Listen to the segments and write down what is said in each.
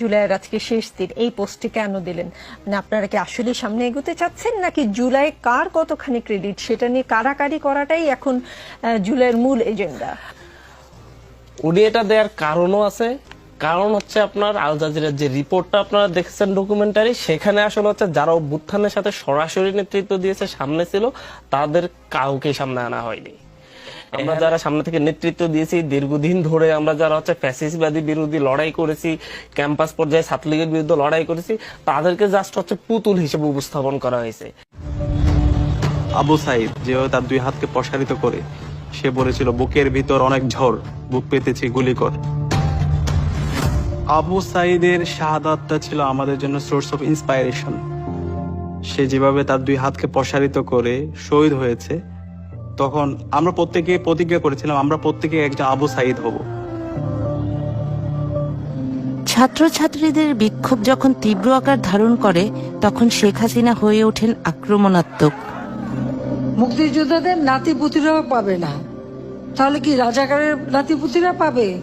জুলাইয়ের আজকে শেষ দিন? এই পোস্টটি কেন দিলেন? মানে আপনারা কি আসলে সামনে এগোতে চাচ্ছেন, নাকি জুলাই কার কতখানি ক্রেডিট সেটা নিয়ে কারাকারি করাটাই এখন জুলাইয়ের মূল এজেন্ডা উনি এটা দেওয়ার কারণও আছে। কারণ হচ্ছে আপনার আল জাজিরার যে রিপোর্টটা আপনারা দেখেছেন ডকুমেন্টারি সেখানে আসলে হচ্ছে যারা অভ্যুত্থানের সাথে সরাসরি নেতৃত্ব দিয়েছে, সামনে ছিল, তাদের কাউকে সামনে আনা হয়নি। আমরা যারা সামনে থেকে নেতৃত্ব দিয়েছি দীর্ঘদিন ধরে আমরা যারা হচ্ছে ফ্যাসিসবাদী বিরোধী লড়াই করেছি ক্যাম্পাস পর্যায়ে ছাত্রলীগের বিরুদ্ধে লড়াই করেছি তাদেরকে জাস্ট হচ্ছে পুতুল হিসেবে উপস্থাপন করা হয়েছে। আবু সাইদ যে তার দুই হাতকে প্রসারিত করে সে বলেছিল বুকের ভিতর অনেক ঝড় বুক পেতেছি গুলি কর আবু সাইদের শাহাদাতটা ছিল আমাদের জন্য সোর্স অফ ইন্সপাইরেশন সে যেভাবে তার দুই হাতকে প্রসারিত করে শহীদ হয়েছে তখন আমরা প্রত্যেকে প্রতিজ্ঞা করেছিলাম আমরা প্রত্যেকে একজন আবু সাইদ হব। ছাত্রছাত্রীদের বিক্ষোভ যখন তীব্র আকার ধারণ করে তখন শেখ হাসিনা হয়ে ওঠেন আক্রমণাত্মক। মুক্তিযোদ্ধাদের নাতিপুতিরাও পাবে না। তাহলে কি রাজাকারের নাতিপুতিরা পাবে?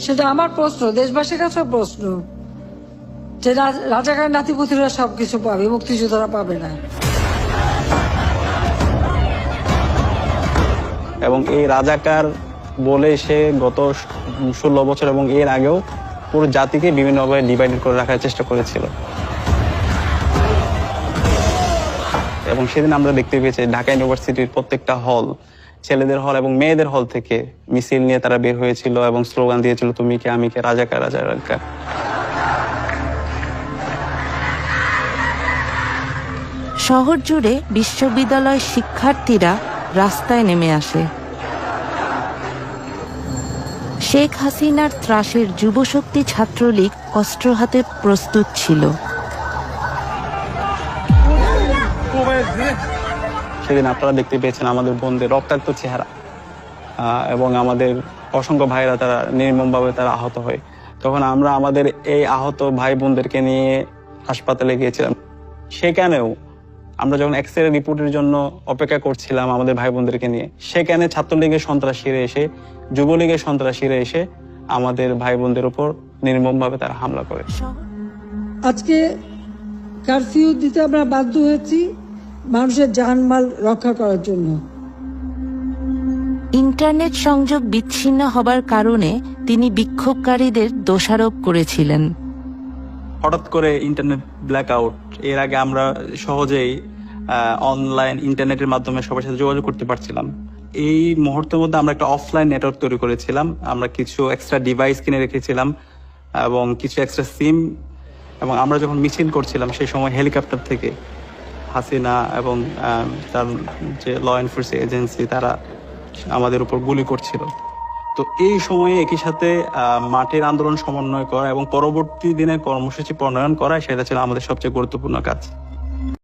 সেটা আমার প্রশ্ন দেশবাসীর কাছে প্রশ্ন। যে রা- রাজাকারের নাতিপুতিরা সবকিছু পাবে মুক্তিযোদ্ধারা পাবে না। এবং এই রাজাকার বলে সে গত ষোলো বছর এবং এর আগেও পুরো জাতিকে বিভিন্নভাবে ডিভাইডেড করে রাখার চেষ্টা করেছিল। এবং সেদিন আমরা দেখতে পেয়েছি ঢাকা ইউনিভার্সিটির প্রত্যেকটা হল ছেলেদের হল এবং মেয়েদের হল থেকে মিছিল নিয়ে তারা বের হয়েছিল এবং স্লোগান দিয়েছিল, তুমি কে, আমি কে, রাজাকার রাজাকার। শহর জুড়ে বিশ্ববিদ্যালয় শিক্ষার্থীরা রাস্তায় নেমে আসে। শেখ হাসিনার ত্রাসের যুবশক্তি ছাত্রলীগ অস্ত্র হাতে প্রস্তুত ছিল। সেদিন আপনারা দেখতে পেয়েছেন আমাদের বোনদের রক্তাক্ত চেহারা এবং আমাদের অসংখ্য ভাইরা তারা নির্মমভাবে তারা আহত হয়। তখন আমরা আমাদের এই আহত ভাই বোনদেরকে নিয়ে হাসপাতালে গিয়েছিলাম। সেখানেও আমরা যখন এক্স রে রিপোর্টের জন্য অপেক্ষা করছিলাম আমাদের ভাই বোনদেরকে নিয়ে সেখানে ছাত্রলীগের সন্ত্রাসীরা এসে যুবলীগের সন্ত্রাসীরা এসে আমাদের ভাই বোনদের উপর নির্মমভাবে তারা হামলা করে। আজকে কারফিউ দিতে আমরা বাধ্য হয়েছি মানুষের জানমাল রক্ষা করার জন্য। ইন্টারনেট সংযোগ বিচ্ছিন্ন হবার কারণে তিনি বিক্ষোভকারীদের দোষারোপ করেছিলেন। হঠাৎ করে ইন্টারনেট ব্ল্যাক আউট এর আগে আমরা সহজেই অনলাইন ইন্টারনেটের মাধ্যমে সবার সাথে যোগাযোগ করতে পারছিলাম। এই মুহূর্তের মধ্যে আমরা একটা অফলাইন নেটওয়ার্ক তৈরি করেছিলাম। আমরা কিছু এক্সট্রা ডিভাইস কিনে রেখেছিলাম এবং কিছু এক্সট্রা সিম এবং আমরা যখন মিছিল করছিলাম সেই সময় হেলিকপ্টার থেকে হাসিনা এবং তার যে ল এনফোর্সিং এজেন্সি তারা আমাদের উপর গুলি করছিল। তো এই সময়ে একই সাথে মাঠের আন্দোলন সমন্বয় করা এবং পরবর্তী দিনে কর্মসূচি প্রণয়ন করা, সেটা ছিল আমাদের সবচেয়ে গুরুত্বপূর্ণ কাজ।